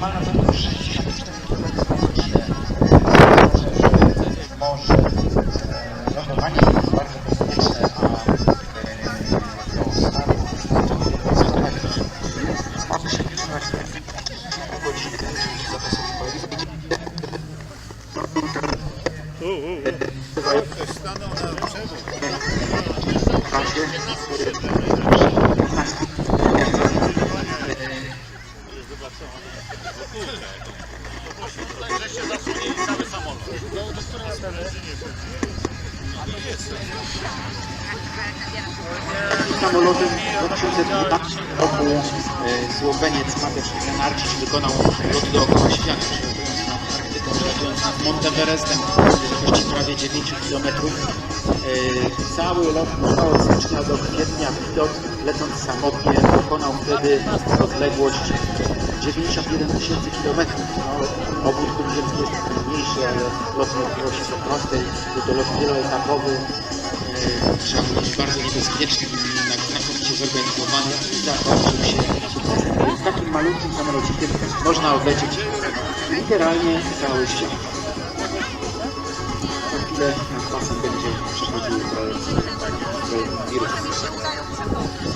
ma na pewno 64 km że morze, lądowanie jest bardzo bezpieczne, a do stanu może się wytrzymać godzinę, czyli zapasów pojemności. Stanął na przewód. Samolotem w 2012 roku e, Słoweniec Mateusz Zenarczyk wykonał lot dookoła świata, przelatując nad Arktyką, przelatując Monteverestem w wysokości prawie 9 km. Cały lot trwał od stycznia do kwietnia. Pilot lecąc samotnie wykonał wtedy odległość 91 tysięcy kilometrów. No, obwód trójziemski jest trudniejszy, ale lot nie odbywał się po prostej. Był to lot wieloetapowy. Trzeba być bardzo niebezpieczny, znakomicie zorganizowany i zakończył się takim malutkim samolocikiem można odlecieć literalnie cały świat. Za chwilę nad pasem będzie przechodził projekt, projekt Virus.